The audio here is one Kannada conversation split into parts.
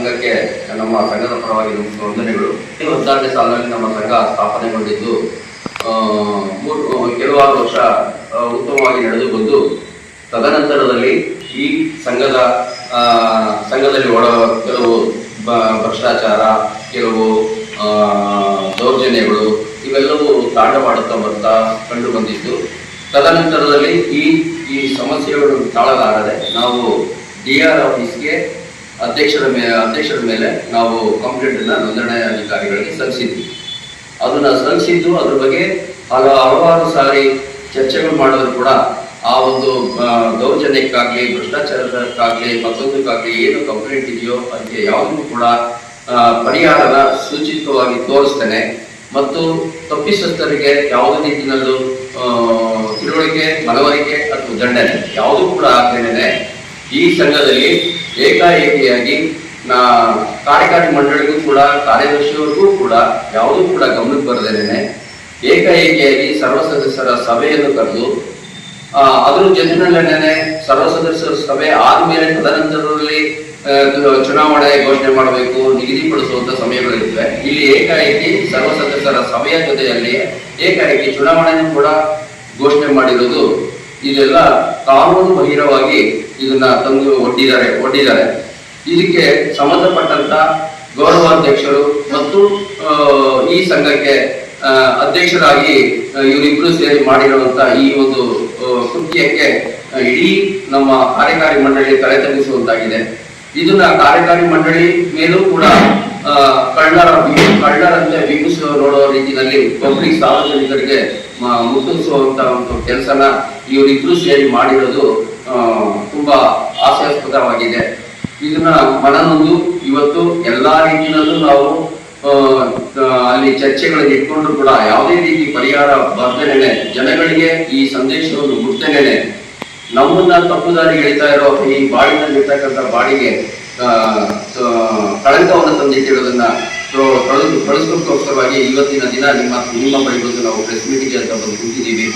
ಸಂಘಕ್ಕೆ ನಮ್ಮ ಸಂಘದ ಪರವಾಗಿ ವಂದನೆಗಳು ಹದಿನಾರನೇ ಸಾಲಿನಲ್ಲಿ ನಮ್ಮ ಸಂಘ ಸ್ಥಾಪನೆಗೊಂಡಿದ್ದು ಕೆಲವಾರು ವರ್ಷ ಉತ್ತಮವಾಗಿ ನಡೆದು ಬಂದು ತದನಂತರದಲ್ಲಿ ಈ ಸಂಘದ ಸಂಘದಲ್ಲಿ ಒಳ ಕೆಲವು ಭ್ರಷ್ಟಾಚಾರ, ಕೆಲವು ದೌರ್ಜನ್ಯಗಳು ಇವೆಲ್ಲವೂ ತಾಂಡವಾಡುತ್ತಾ ಬರ್ತಾ ಕಂಡು ಬಂದಿದ್ದು ತದನಂತರದಲ್ಲಿ ಈ ಈ ಸಮಸ್ಯೆಗಳು ತಾಳಲಾರದೆ ನಾವು ಡಿ ಆರ್ ಆಫೀಸ್ಗೆ ಅಧ್ಯಕ್ಷರ ಮೇಲೆ ಅಧ್ಯಕ್ಷರ ಮೇಲೆ ನಾವು ಕಂಪ್ಲೇಂಟ್ ಅನ್ನ ನೋಂದಣಿ ಅಧಿಕಾರಿಗಳಿಗೆ ಸಲ್ಲಿಸಿದ್ವಿ. ಅದನ್ನ ಸಲ್ಲಿಸಿದ್ದು, ಅದ್ರ ಬಗ್ಗೆ ಹಲ ಹಲವಾರು ಸಾರಿ ಚರ್ಚೆಗಳು ಮಾಡಿದ್ರು ಕೂಡ ಆ ಒಂದು ದೌರ್ಜನ್ಯಕ್ಕಾಗ್ಲಿ, ಭ್ರಷ್ಟಾಚಾರಕ್ಕಾಗ್ಲಿ, ಮತ್ತೊಂದಕ್ಕಾಗ್ಲಿ ಏನು ಕಂಪ್ಲೇಂಟ್ ಇದೆಯೋ ಅದಕ್ಕೆ ಯಾವುದೂ ಕೂಡ ಪರಿಹಾರನ ಸೂಚಿತವಾಗಿ ತೋರಿಸ್ತೇನೆ. ಮತ್ತು ತಪ್ಪಿಸಸ್ಥರಿಗೆ ಯಾವುದೇ ನಿಟ್ಟಿನಲ್ಲೂ ತಿಳುವಳಿಕೆ, ಮನವರಿಕೆ ಅಥವಾ ದಂಡನೆ ಯಾವುದೂ ಕೂಡ ಆಗ್ದೇನೆ ಈ ಸಂಘದಲ್ಲಿ ಏಕಾಏಕಿಯಾಗಿ ನಾ ಕಾರ್ಯಕಾರಿ ಮಂಡಳಿಗೂ ಕೂಡ, ಕಾರ್ಯದರ್ಶಿಯವರಿಗೂ ಕೂಡ, ಯಾವುದೂ ಕೂಡ ಗಮನಕ್ಕೆ ಬರದೇನೆ ಏಕಾಏಕಿಯಾಗಿ ಸರ್ವ ಸದಸ್ಯರ ಸಭೆಯನ್ನು ಕರೆದು ಅದ್ರ ಜೊತೆನಲ್ಲೇನೆ ಸರ್ವ ಸದಸ್ಯರ ಸಭೆ ಆದ್ಮೇಲೆ ತದನಂತರದಲ್ಲಿ ಚುನಾವಣೆ ಘೋಷಣೆ ಮಾಡಬೇಕು, ನಿಗದಿಪಡಿಸುವಂತ ಸಮಯಗಳಿರುತ್ತವೆ. ಇಲ್ಲಿ ಏಕಾಏಕಿ ಸರ್ವ ಸದಸ್ಯರ ಸಭೆಯ ಜೊತೆಯಲ್ಲಿ ಏಕಾಏಕಿ ಚುನಾವಣೆಯನ್ನು ಕೂಡ ಘೋಷಣೆ ಮಾಡಿರುವುದು ಇದೆಲ್ಲ ಕಾನೂನು ಬಹಿರವಾಗಿ ಇದನ್ನ ತಂದು ಒಡ್ಡಿದ್ದಾರೆ ಒಡ್ಡಿದ್ದಾರೆ. ಇದಕ್ಕೆ ಸಂಬಂಧಪಟ್ಟಂತ ಗೌರವಾಧ್ಯಕ್ಷರು ಮತ್ತು ಈ ಸಂಘಕ್ಕೆ ಅಧ್ಯಕ್ಷರಾಗಿ ಇವರಿಬ್ರು ಸೇರಿ ಮಾಡಿರುವಂತ ಈ ಒಂದು ಕೃತ್ಯಕ್ಕೆ ಇಡೀ ನಮ್ಮ ಕಾರ್ಯಕಾರಿ ಮಂಡಳಿ ತಲೆ ತಗ್ಗಿಸುವಂತಾಗಿದೆ ಇದನ್ನ ಕಾರ್ಯಕಾರಿ ಮಂಡಳಿ ಮೇಲೂ ಕೂಡ ಕಳ್ಳರ ಕಳ್ಳರಂತೆ ಬಿಂಬಿಸುವ ನೋಡುವ ರೀತಿಯಲ್ಲಿ ಪಬ್ಲಿಕ್ ಸಾರ್ವಜನಿಕರಿಗೆ ಮುಟ್ಟಿಸುವಂತ ಒಂದು ಕೆಲಸನ ಇವರಿಬ್ರು ಸೇರಿ ಮಾಡಿರೋದು ತುಂಬಾ ಹಾಸ್ಯಾಸ್ಪದವಾಗಿದೆ ಇದನ್ನ ಮನನೊಂದು ಇವತ್ತು ಎಲ್ಲಾ ರೀತಿಯಲ್ಲೂ ನಾವು ಅಲ್ಲಿ ಚರ್ಚೆಗಳನ್ನು ಇಟ್ಕೊಂಡು ಕೂಡ ಯಾವುದೇ ರೀತಿ ಪರಿಹಾರ ಬರ್ತೇನೆ ಜನಗಳಿಗೆ ಈ ಸಂದೇಶವನ್ನು ಮುಟ್ಟದೇನೆ ನಮ್ಮನ್ನ ತಪ್ಪು ದಾರಿ ಎಳಿತಾ ಇರೋ ಈ ಬಾಡಿನಲ್ಲಿ ಇರ್ತಕ್ಕಂಥ ಬಾಡಿಗೆ ಕಳಂಕವನ್ನು ತಂದಿಟ್ಟಿರೋದನ್ನ ಕಳೆದು ಕಳಿಸ್ಕೋಸ್ಕರವಾಗಿ ಇವತ್ತಿನ ದಿನ ನಿಮ್ಮ ನಿಮ್ಮ ಬಳಿ ಬಂದು ನಾವು ಪ್ರೆಸ್ ಮೀಟಿಂಗ್ ಅಂತ ಬಂದು ಕೂತಿದ್ದೀವಿ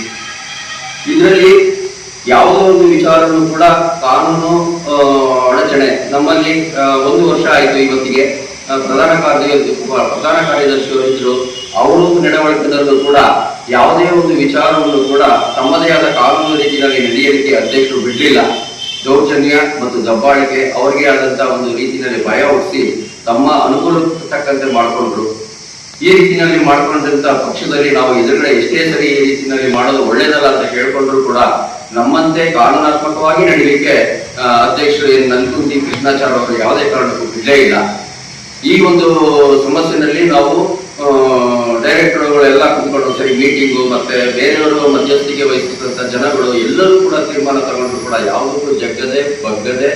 ಇದರಲ್ಲಿ ಯಾವುದೋ ಒಂದು ವಿಚಾರವನ್ನು ಕೂಡ ಕಾನೂನು ಅಡಚಣೆ ನಮ್ಮಲ್ಲಿ ಒಂದು ವರ್ಷ ಆಯಿತು ಇವತ್ತಿಗೆ. ಪ್ರಧಾನ ಕಾರ್ಯದರ್ಶಿ ಪ್ರಧಾನ ಕಾರ್ಯದರ್ಶಿಯವರು ಅವರು ನಡವಳಿಕೆದಲ್ಲೂ ಕೂಡ ಯಾವುದೇ ಒಂದು ವಿಚಾರವನ್ನು ಕೂಡ ತಮ್ಮದೇ ಆದ ಕಾನೂನು ರೀತಿಯಲ್ಲಿ ನಡೆಯಲಿಕ್ಕೆ ಅಧ್ಯಕ್ಷರು ಬಿಡಲಿಲ್ಲ. ದೌರ್ಜನ್ಯ ಮತ್ತು ದಬ್ಬಾಳಿಕೆ ಅವರಿಗೆ ಆದಂತಹ ಒಂದು ರೀತಿಯಲ್ಲಿ ಭಯ ಹುಟ್ಟಿಸಿ ತಮ್ಮ ಅನುಕೂಲಕ್ಕೆ ತಕ್ಕಂತೆ ಮಾಡಿಕೊಂಡ್ರು. ಈ ರೀತಿಯಲ್ಲಿ ಮಾಡ್ಕೊಂಡಂತ ಪಕ್ಷದಲ್ಲಿ ನಾವು ಎದುರುಗಡೆ ಎಷ್ಟೇ ಸರಿ ಈ ರೀತಿಯಲ್ಲಿ ಮಾಡೋದು ಒಳ್ಳೇದಲ್ಲ ಅಂತ ಹೇಳ್ಕೊಂಡ್ರು ಕೂಡ ನಮ್ಮಂತೆ ಕಾನೂನಾತ್ಮಕವಾಗಿ ನಡೀಲಿಕ್ಕೆ ಅಧ್ಯಕ್ಷರು ಏನು ನನ್ಕುಂತಿ ಕೃಷ್ಣಾಚಾರ್ಯ ಅವರು ಯಾವುದೇ ಕಾರಣಕ್ಕೂ ಬಿಡಲೇ ಇಲ್ಲ. ಈ ಒಂದು ಸಮಸ್ಯೆನಲ್ಲಿ ನಾವು ಡೈರೆಕ್ಟರ್ಗಳೆಲ್ಲ ಕುತ್ಕೊಂಡು ಸರಿ ಮೀಟಿಂಗು ಮತ್ತೆ ಬೇರೆಯವರು ಮಧ್ಯಸ್ಥಿಕೆ ವಹಿಸಿದಂಥ ಜನಗಳು ಎಲ್ಲರೂ ಕೂಡ ತೀರ್ಮಾನ ತಗೊಂಡ್ರು ಕೂಡ ಯಾವುದಕ್ಕೂ ಜಗ್ಗದೆ, ಬಗ್ಗದೆ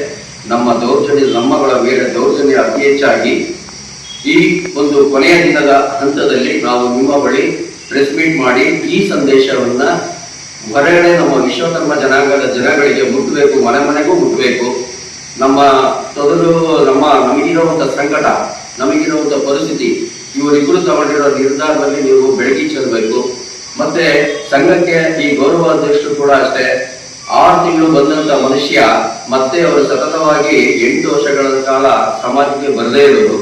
ನಮ್ಮ ದೌರ್ಜನ್ಯ ನಮ್ಮಗಳ ಮೇಲೆ ದೌರ್ಜನ್ಯ ಅತಿ ಹೆಚ್ಚಾಗಿ ಈ ಒಂದು ಕೊನೆಯ ದಿನದ ಹಂತದಲ್ಲಿ ನಾವು ನಿಮ್ಮ ಬಳಿ ಪ್ರೆಸ್ ಮೀಟ್ ಮಾಡಿ ಈ ಸಂದೇಶವನ್ನ ಹೊರಗಡೆ ನಮ್ಮ ವಿಶ್ವಕರ್ಮ ಜನಾಂಗದ ಜನಗಳಿಗೆ ಮುಟ್ಟಬೇಕು, ಮನೆ ಮನೆಗೂ ಮುಟ್ಟಬೇಕು. ನಮ್ಮ ತೊದಲು, ನಮ್ಮ ನಮಗಿರುವಂಥ ಸಂಕಟ ನಮಗಿರುವಂಥ ಪರಿಸ್ಥಿತಿ ಇವರಿಬ್ಬರು ತಗೊಂಡಿರೋ ನಿರ್ಧಾರದಲ್ಲಿ ನೀವು ಬೆಳಗಿ ಚೆಲ್ಲಬೇಕು. ಮತ್ತೆ ಸಂಘಕ್ಕೆ ಈ ಗೌರವ ಅಧ್ಯಕ್ಷರು ಕೂಡ ಅಷ್ಟೇ, ಆರು ತಿಂಗಳು ಬಂದಂತ ಮನುಷ್ಯ ಮತ್ತೆ ಅವರು ಸತತವಾಗಿ ಎಂಟು ವರ್ಷಗಳ ಕಾಲ ಸಮಾಜಕ್ಕೆ ಬರದೇ ಇರೋದು.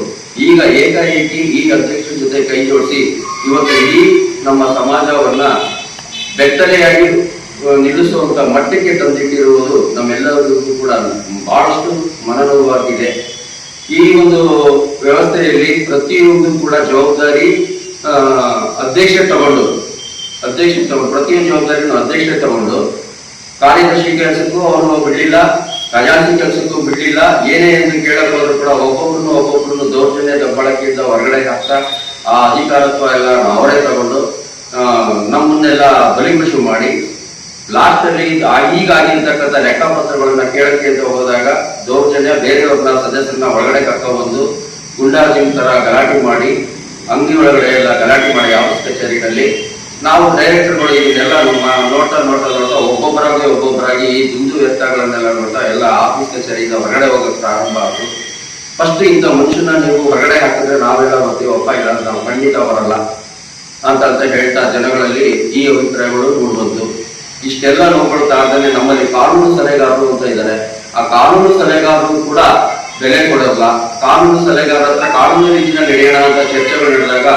ಈಗ ಏಕಾಏಕಿ ಈ ಅಧ್ಯಕ್ಷರ ಜೊತೆ ಕೈ ಜೋಡಿಸಿ, ಇವತ್ತು ಇಡೀ ನಮ್ಮ ಸಮಾಜವನ್ನ ಬೆತ್ತಲೆಯಾಗಿ ನಿಲ್ಲಿಸುವಂತ ಮಟ್ಟಕ್ಕೆ ತಂದಿಟ್ಟಿರುವುದು ನಮ್ಮೆಲ್ಲರಿಗೂ ಕೂಡ ಬಹಳಷ್ಟು ಮನನೋವಾಗಿದೆ ಈ ಒಂದು ವ್ಯವಸ್ಥೆಯಲ್ಲಿ ಪ್ರತಿಯೊಂದು ಕೂಡ ಜವಾಬ್ದಾರಿ ಅಧ್ಯಕ್ಷ ತಗೊಂಡು ಅಧ್ಯಕ್ಷ ತಗೊಂಡು, ಪ್ರತಿಯೊಂದು ಜವಾಬ್ದಾರಿಯನ್ನು ಅಧ್ಯಕ್ಷ ತಗೊಂಡು ಕಾರ್ಯದರ್ಶಿ ಕೆಲಸಕ್ಕೂ ಅವನು ಬಿಡಲಿಲ್ಲ, ಖಜಾಂಚಿ ಕೆಲಸಕ್ಕೂ ಬಿಡಲಿಲ್ಲ. ಏನೇ ಎಂದು ಕೇಳಬಹುದು ಕೂಡ ಒಬ್ಬೊಬ್ಬರನ್ನು ಒಬ್ಬೊಬ್ಬರನ್ನು ದೌರ್ಜನ್ಯ ಬಳಕೆಯಿಂದ ಹೊರಗಡೆ ಹಾಕ್ತಾ, ಆ ಅಧಿಕಾರತ್ವ ಎಲ್ಲ ಅವರೇ ತಗೊಂಡು ಆ, ಬಲಿಮಿಶು ಮಾಡಿ ಲಾಸ್ಟ್ ಅಲ್ಲಿ ಈಗ ಆಗಿರ್ತಕ್ಕಂಥ ಲೆಕ್ಕಪತ್ರಗಳನ್ನ ಕೇಳಕ್ಕೆ ಅಂತ ಹೋದಾಗ ದೌರ್ಜನ್ಯ ಬೇರೆಯವ್ರನ್ನ ಸದಸ್ಯರನ್ನ ಒಳಗಡೆ ಕರ್ಕೊಂಡ್ಬಂದು ಗುಂಡಾಜಿಮ್ ತರ ಗಲಾಟೆ ಮಾಡಿ ಅಂಗಡಿ ಒಳಗಡೆ ಎಲ್ಲ ಗಲಾಟೆ ಮಾಡಿ ಆಫೀಸ್ ಕಚೇರಿನಲ್ಲಿ ನಾವು ಡೈರೆಕ್ಟರ್ಗಳು ಇದನ್ನೆಲ್ಲ ನಮ್ಮ ನೋಟ ನೋಟ ನೋಡ್ತಾ ಒಬ್ಬೊಬ್ಬರಾಗಿ ಒಬ್ಬೊಬ್ಬರಾಗಿ ಈ ದುಂದು ವ್ಯರ್ಥಗಳನ್ನೆಲ್ಲ ನೋಡ್ತಾ ಎಲ್ಲ ಆಫೀಸ್ ಕಚೇರಿಯಿಂದ ಹೊರಗಡೆ ಹೋಗೋಕೆ ಪ್ರಾರಂಭ ಆಯ್ತು. ಫಸ್ಟ್ ಇಂಥ ಮನುಷ್ಯನ ನೀವು ಹೊರಗಡೆ ಹಾಕಿದ್ರೆ ನಾವೆಲ್ಲ ಬರ್ತೀವಪ್ಪ ಇಲ್ಲ ನಾವು ಖಂಡಿತ ಬರಲ್ಲ. ಅಂತ ಅಂತ ಹೇಳ್ತಾ ಜನಗಳಲ್ಲಿ ಈ ಅಭಿಪ್ರಾಯಗಳು ಮೂಡ್ಬಂತು ಇಷ್ಟೆಲ್ಲ ನೋಡ್ಕೊಳ್ತಾ ಇದ್ದಾನೆ ನಮ್ಮಲ್ಲಿ ಕಾನೂನು ಸಲಹೆಗಾರರು ಅಂತ ಇದ್ದಾರೆ. ಆ ಕಾನೂನು ಸಲಹೆಗಾರರು ಕೂಡ ಬೆಲೆ ಕೊಡಲ್ಲ. ಕಾನೂನು ಸಲಹೆಗಾರ ಹತ್ರ ಕಾನೂನು ರೀತಿಯಲ್ಲಿ ನಡೆಯೋಣ ಅಂತ ಚರ್ಚೆಗಳು ನಡೆದಾಗ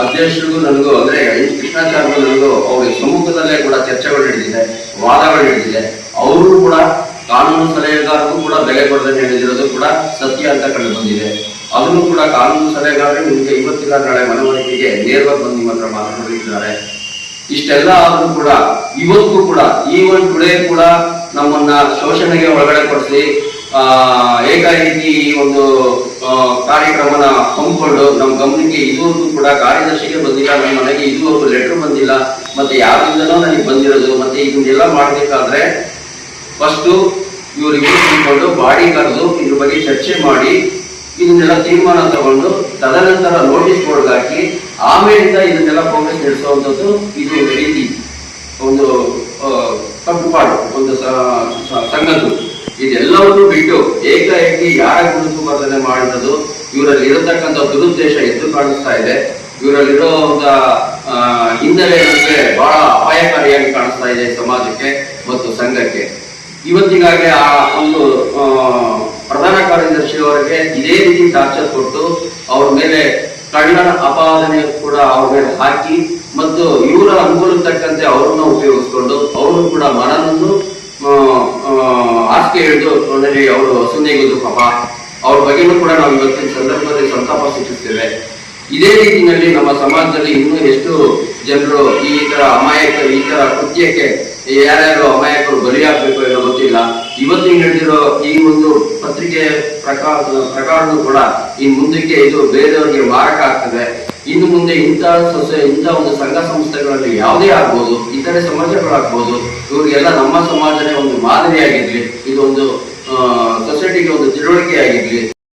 ಅಧ್ಯಕ್ಷರಿಗೂ ನನಗೂ ಅಂದ್ರೆ ಎನ್ ಕೃಷ್ಣಾಚಾರ್ಯ ನನಗೂ ಅವ್ರಿಗೆ ಸಮ್ಮುಖದಲ್ಲೇ ಕೂಡ ಚರ್ಚೆಗಳು ನಡೆದಿದೆ, ವಾದಗಳು ನಡೆದಿದೆ. ಅವರು ಕೂಡ ಕಾನೂನು ಸಲಹೆಗಾರರು ಕೂಡ ಬೆಲೆ ಕೊಡದೆ ನಡೆದಿರೋದು ಕೂಡ ಸತ್ಯ ಅಂತ ಕಂಡು ಬಂದಿದೆ. ಅದನ್ನು ಕೂಡ ಕಾನೂನು ಸಲಹೆಗಾರರು ನಿಮಗೆ ಇವತ್ತಿನ ನಾಳೆ ಮನವರಿಕೆಗೆ ನೇರವಾಗಿ ಬಂದು ನಿಮ್ಮ ಹತ್ರ ಮಾತನಾಡಿದ್ದಾರೆ. ಇಷ್ಟೆಲ್ಲ ಆದರೂ ಕೂಡ, ಇವತ್ತು ಕೂಡ ಈವನ್ ಟುಡೇ ಕೂಡ ನಮ್ಮನ್ನ ಶೋಷಣೆಗೆ ಒಳಗಡೆ ಪಡಿಸಿ, ಆ, ಏಕಾಏಕಿ ಈ ಒಂದು ಕಾರ್ಯಕ್ರಮನ ಹಮ್ಮಿಕೊಂಡು ನಮ್ಮ ಗಮನಕ್ಕೆ ಇದುವರೆಗೂ ಕೂಡ ಕಾರ್ಯದರ್ಶಿಗೆ ಬಂದಿಲ್ಲ, ನಮ್ಮ ಮನೆಗೆ ಇದುವರೆಗೂ ಲೆಟರ್ ಬಂದಿಲ್ಲ, ಮತ್ತೆ ಯಾರಿಂದನೋ ನನಗೆ ಬಂದಿರೋದು, ಮತ್ತೆ ಇದನ್ನೆಲ್ಲ ಮಾಡಬೇಕಾದ್ರೆ ಫಸ್ಟು ಇವರು ತಿಳ್ಕೊಂಡು ಬಾಡಿ ಕರೆದು ಇದ್ರ ಬಗ್ಗೆ ಚರ್ಚೆ ಮಾಡಿ ಇದನ್ನೆಲ್ಲ ತೀರ್ಮಾನ ತಗೊಂಡು ತದನಂತರ ನೋಟಿಸ್ ಬೋರ್ಡ್ ಹಾಕಿ, ಆಮೇಲಿಂದ ಇದನ್ನೆಲ್ಲ ಕಾಂಗ್ರೆಸ್ ನಡೆಸುವಂಥದ್ದು ಇದು ರೀತಿ ಒಂದು ಕಟ್ಟುಪಾಡು, ಒಂದು ಸಂಗದ್ದು ಇದೆಲ್ಲವನ್ನು ಬಿಟ್ಟು ಏಕಾಏಕಿ ಯಾರ ಗುರುತು ವರ್ಧನೆ ಮಾಡಿರೋದು ಇವರಲ್ಲಿ ಇರತಕ್ಕಂಥ ದುರುದ್ದೇಶ ಎದ್ದು ಕಾಣಿಸ್ತಾ ಇದೆ. ಇವರಲ್ಲಿರುವಂತ ಹಿನ್ನೆಲೆ ನಮಗೆ ಬಹಳ ಅಪಾಯಕಾರಿಯಾಗಿ ಕಾಣಿಸ್ತಾ ಇದೆ ಸಮಾಜಕ್ಕೆ ಮತ್ತು ಸಂಘಕ್ಕೆ. ಇವತ್ತಿಗಾಗಿ ಆ ಒಂದು ಪ್ರಧಾನ ಕಾರ್ಯದರ್ಶಿ ಅವರಿಗೆ ಇದೇ ರೀತಿ ಟಾರ್ಚರ್ ಕೊಟ್ಟು ಅವ್ರ ಮೇಲೆ ಕಳ್ಳನ ಅಪಾದನೆ ಕೂಡ ಅವ್ರ ಮೇಲೆ ಹಾಕಿ ಮತ್ತು ಇವರ ಅನುಕೂಲಕ್ಕೆ ತಕ್ಕಂತೆ ಅವ್ರನ್ನ ಉಪಯೋಗಿಸ್ಕೊಂಡು ಅವರು ಕೂಡ ಮನನನ್ನು ಹಾಸಿಗೆ ಹಿಡಿದು ಅವರು ಸುನ್ನೆಗಿದ್ರು ಪಾಪ. ಅವ್ರ ಬಗ್ಗೆನೂ ಕೂಡ ನಾವು ಇವತ್ತಿನ ಸಂದರ್ಭದಲ್ಲಿ ಸಂತಾಪ ಸೂಚಿಸ್ತೇವೆ. ಇದೇ ರೀತಿಯಲ್ಲಿ ನಮ್ಮ ಸಮಾಜದಲ್ಲಿ ಇನ್ನೂ ಎಷ್ಟು ಜನರು ಈ ತರ ಅಮಾಯಕ ಈ ತರ ಕೃತ್ಯಕ್ಕೆ ಯಾರ್ಯಾರು ಅಮಾಯಕರು ಬಲಿಯಾಗಬೇಕು ಏನೋ ಗೊತ್ತಿಲ್ಲ. ಇವತ್ತಿಗೆ ನಡೆದಿರೋ ಈ ಒಂದು ಪತ್ರಿಕೆ ಪ್ರಕಾರ ಪ್ರಕಾರನೂ ಕೂಡ ಈ ಮುಂದಕ್ಕೆ ಇದು ಬೇರೆಯವರಿಗೆ ಮಾರಕ ಆಗ್ತದೆ ಇನ್ನು ಮುಂದೆ ಇಂತಹ ಸೊಸೆ, ಇಂಥ ಒಂದು ಸಂಘ ಸಂಸ್ಥೆಗಳಲ್ಲಿ ಯಾವುದೇ ಆಗ್ಬೋದು, ಇತರೆ ಸಮಾಜಗಳಾಗ್ಬೋದು, ಇವರಿಗೆಲ್ಲ ನಮ್ಮ ಸಮಾಜನೇ ಒಂದು ಮಾದರಿಯಾಗಿರ್ಲಿ. ಇದೊಂದು ಸೊಸೈಟಿಗೆ ಒಂದು ತಿಳುವಳಿಕೆ ಆಗಿರ್ಲಿ